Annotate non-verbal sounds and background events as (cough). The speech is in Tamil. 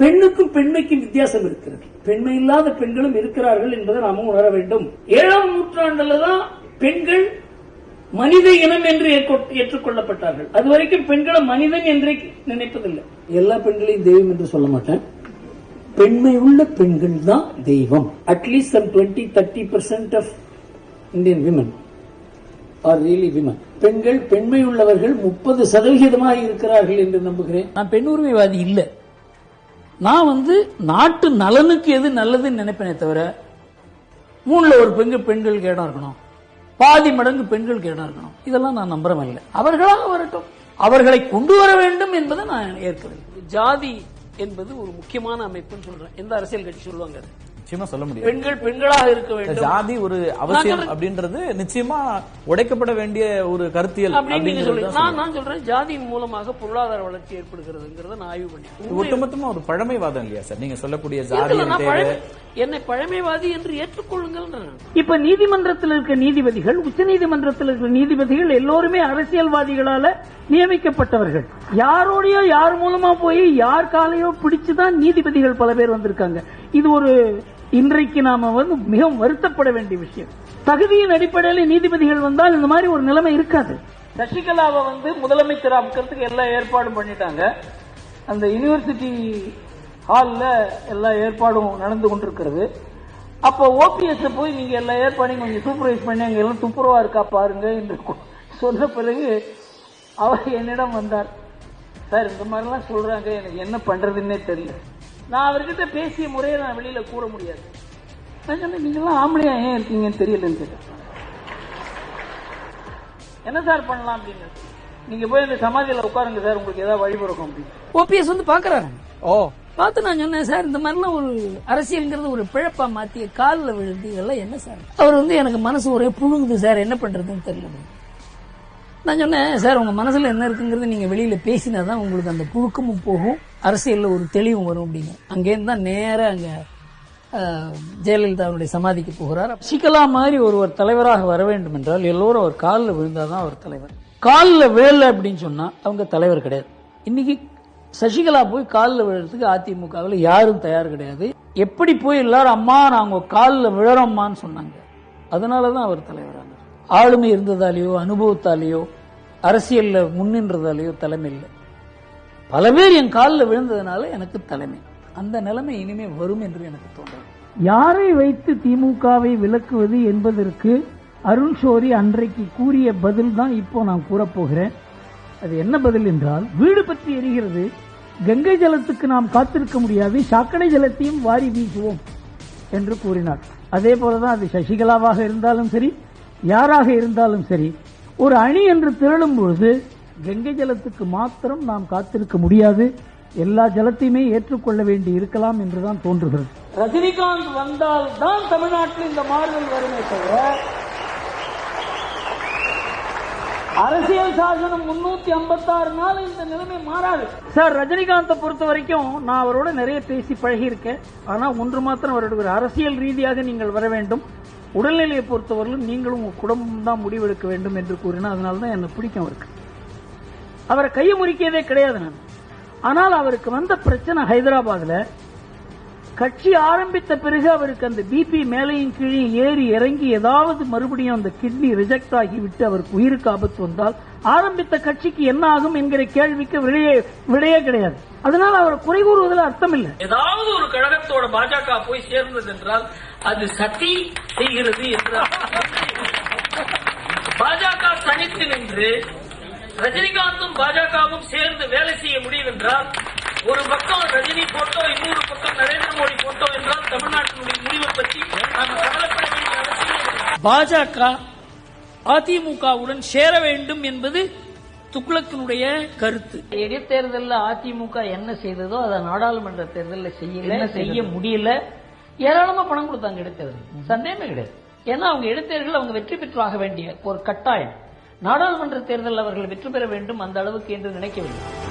பெண்ணுக்கும் பெண்மைக்கும் வித்தியாசம் இருக்கிறது. பெண்மை இல்லாத பெண்களும் இருக்கிறார்கள் என்பதை நாம உணர வேண்டும். ஏழாம் நூற்றாண்டுல தான் பெண்கள் மனித இனம் என்று ஏற்றுக்கொள்ளப்பட்டார்கள். அதுவரைக்கும் பெண்களை மனிதன் என்றே நினைப்பதில்லை. எல்லா பெண்களையும் தெய்வம் என்று சொல்ல மாட்டேன். பெண்மை உள்ள பெண்கள் தான் தெய்வம். At least some twenty thirty percent of Indian women are really women பெண்கள் பெண்மை உள்ளவர்கள் முப்பது சதவிகிதமாக இருக்கிறார்கள் என்று நம்புகிறேன். நான் பெண் உரிமைவாதி இல்ல. நான் வந்து நாட்டு நலனுக்கு எது நல்லதுன்னு நினைப்பேனே தவிர மூணுல ஒரு பெண்கள் பெண்களுக்கு இடம் இருக்கணும். பாதி மடங்கு பெண்களுக்கு இடம் இருக்கணும். இதெல்லாம் நான் நம்புறவன் இல்லை. அவர்களாக வரட்டும். அவர்களை கொண்டு வர வேண்டும் என்பதை நான் ஏற்கிறேன் ஜாதி என்பது ஒரு முக்கியமான அமைப்புன்னு சொல்றேன். எந்த அரசியல் கட்சி சொல்லுவாங்க அது. நிச்சயமா சொல்ல முடியாது. பெண்கள் பெண்களாக இருக்க வேண்டும். ஜாதி ஒரு அவசியம். அப்படின்றது நிச்சயமா உடைக்கப்பட வேண்டிய ஒரு கருத்தியல் அப்படின்னு நான் நான் சொல்றேன் ஜாதியின் மூலமாக பொருளாதார வளர்ச்சி ஏற்படுகிறதுங்கிறத நான் ஆய்வு பண்ணேன். ஒட்டுமொத்தமா ஒரு பழமைவாதம் இல்லையா சார்? நீங்க சொல்லக்கூடிய ஜாதி என்னை பழமைவாதி என்று ஏற்றுக்கொள்ளுங்கள் இப்ப நீதிமன்றத்தில் இருக்க நீதிபதிகள் உச்ச நீதிமன்றத்தில் இருக்கிற நீதிபதிகள் எல்லோருமே அரசியல்வாதிகளால நியமிக்கப்பட்டவர்கள். யாரோடையோ யார் மூலமா போய் யார் காலையோ பிடிச்சுதான் நீதிபதிகள் பல பேர் வந்திருக்காங்க. இது ஒரு இன்றைக்கு நாம வந்து மிகவும் வருத்தப்பட வேண்டிய விஷயம். தகுதியின் அடிப்படையில் நீதிபதிகள் வந்தால் இந்த மாதிரி ஒரு நிலைமை இருக்காது. சசிகலாவை வந்து முதலமைச்சர் அமைக்கிறதுக்கு எல்லா ஏற்பாடும் பண்ணிட்டாங்க. அந்த யூனிவர்சிட்டி ஹாலில் எல்லா ஏற்பாடும் நடந்து கொண்டிருக்கிறது. அப்போ ஓபிஎஸ் போய் நீங்க எல்லா ஏற்பாடையும் கொஞ்சம் சூப்பர்வைஸ் பண்ணி அங்க எல்லாம் துப்புரவா இருக்கா பாருங்க என்று சொன்ன பிறகு அவர் என்னிடம் வந்தார். சார் இந்த மாதிரிலாம் சொல்றாங்க. எனக்கு என்ன பண்றதுன்னே தெரியல. நான் அவர்கிட்ட பேசிய முறையை நான் வெளியில கூற முடியாது. நான் சொன்னேன் நீங்களாம் ஆம்பளையா ஏன் இருக்கீங்கன்னு தெரியலன்னு கேட்டேன். என்ன சார் பண்ணலாம்? அப்படின்னு. நீங்க போய் அந்த சமாதியில உட்காருங்க சார் உங்களுக்கு ஏதாவது வழி பிறக்கும். அப்படின்னு. ஓபிஎஸ் வந்து பாக்குறாரு ஓ. பார்த்து நான் சொன்னேன் சார் இந்த மாதிரிலாம் ஒரு அரசியல்ங்கிறது ஒரு பிழப்பா மாத்திய காலில் விழுந்து இதெல்லாம் என்ன சார்? அவர் வந்து எனக்கு மனசு ஒரே புழுங்குது சார் என்ன பண்றதுன்னு தெரியல. நான் சொன்னேன் சார் உங்க மனசுல என்ன இருக்குங்கிறது நீங்க வெளியில பேசினாதான் உங்களுக்கு அந்த புழுக்கமும் போகும் அரசியல்ல ஒரு தெளிவும் வரும் அப்படிங்க அங்கேருந்து தான் நேராக அங்க ஜெயலலிதாவுடைய சமாதிக்கு போகிறார். சிக்கலா மாதிரி ஒருவர் தலைவராக வர வேண்டும் என்றால் எல்லோரும் அவர் காலில் விழுந்தாதான் அவர் தலைவர். காலில் விழல அப்படின்னு சொன்னா அவங்க தலைவர் கிடையாது. இன்னைக்கு சசிகலா போய் காலில் விழுறதுக்கு அதிமுகவில் யாரும் தயார் கிடையாது. எப்படி போய் எல்லாரும் அம்மா நாங்கள் காலில் விழறோம்மான்னு சொன்னாங்க. அதனால தான் அவர் தலைவரானார். ஆளுமை இருந்ததாலேயோ அனுபவத்தாலேயோ அரசியல்ல முன்னின்றதாலேயோ தலைமை இல்லை. பல பேர் என் காலில் விழுந்ததுனால எனக்கு தலைமை. அந்த நிலைமை இனிமே வரும் என்று எனக்கு தோன்றும். யாரை வைத்து திமுகவை விளக்குவது என்பதற்கு அருண் ஷோரி அன்றைக்கு கூறிய பதில் தான் இப்போ நான் கூறப்போகிறேன் அது என்ன பதில் என்றால் வீடு பற்றி எரிகிறது. கங்கை ஜலத்துக்கு நாம் காத்திருக்க முடியாது. சாக்கடை ஜலத்தையும் வாரி வீசுவோம் என்று கூறினார். அதே போலதான் அது சசிகலாவாக இருந்தாலும் சரி யாராக இருந்தாலும் சரி ஒரு அணி என்று திரளும் பொழுது கங்கை ஜலத்துக்கு மாத்திரம் நாம் காத்திருக்க முடியாது. எல்லா ஜலத்தையுமே ஏற்றுக்கொள்ள வேண்டி இருக்கலாம் என்றுதான் தோன்றுகிறது. ரஜினிகாந்த் வந்தால் தான் தமிழ்நாட்டில் இந்த மாறுதல் வருமே தவிர அரசியல் சாசனம் முன்னூத்தி ஐம்பத்தாறு நாள் இந்த நிலைமை மாறாது. சார் ரஜினிகாந்தை பொறுத்த வரைக்கும் நான் அவரோட நிறைய பேசி பழகி இருக்கேன் ஆனா ஒன்று மாத்திரம் அவரோட அரசியல் ரீதியாக நீங்கள் வர வேண்டும். உடல்நிலையை பொறுத்தவரையிலும் நீங்களும் உங்க குடும்பம் தான் முடிவெடுக்க வேண்டும் என்று கூறினா அதனால தான் என்ன பிடிக்கும் அவருக்கு. அவரை கையை முறிக்கியதே கிடையாது நான். ஆனால் அவருக்கு வந்த பிரச்சனை ஹைதராபாத்ல கட்சி ஆரம்பித்த பிறகு அவருக்கு அந்த பிபி மேலையும் கீழே ஏறி இறங்கி ஏதாவது மறுபடியும் அந்த கிட்னி ரிஜெக்ட் ஆகி விட்டு அவருக்கு உயிருக்கு ஆபத்து வந்தால் ஆரம்பித்த கட்சிக்கு என்ன ஆகும் என்கிற கேள்விக்கு விடையே விடையே கிடையாது. அதனால அவர் குறை கூறுவதில் அர்த்தம் இல்லை. ஏதாவது ஒரு கழகத்தோட பாஜக போய் சேர்ந்தது என்றால் அது சதி செய்கிறது என்றால் (laughs) பாஜக தனித்து நின்று ரஜினிகாந்தும் பாஜகவும் சேர்ந்து வேலை செய்ய முடியும் என்றால் ஒரு பக்கம் ரஜினி போட்டோ இன்னொரு பக்கம் நரேந்திர மோடி போட்டோ என்றால் தமிழ்நாட்டினுடைய முடிவை பற்றி நாம் கவலைப்பட வேண்டிய அவசியம் இல்லை. பாஜக அதிமுகவுடன் சேர வேண்டும் என்பது துக்ளக்கினுடைய கருத்து. இடைத்தேர்தலில் அதிமுக என்ன செய்ததோ அதை நாடாளுமன்ற தேர்தலில் செய்யல செய்ய முடியல. ஏராளமா பணம் கொடுத்தாங்க இடைத்தேர்தல் சந்தேகமே கிடையாது. ஏன்னா அவங்க இடைத்தேர்தல் அவங்க வெற்றி பெற்று வேண்டிய ஒரு கட்டாயம். நாடாளுமன்ற தேர்தலில் அவர்கள் வெற்றி பெற வேண்டும் அந்த அளவுக்கு என்று நினைக்கவில்லை.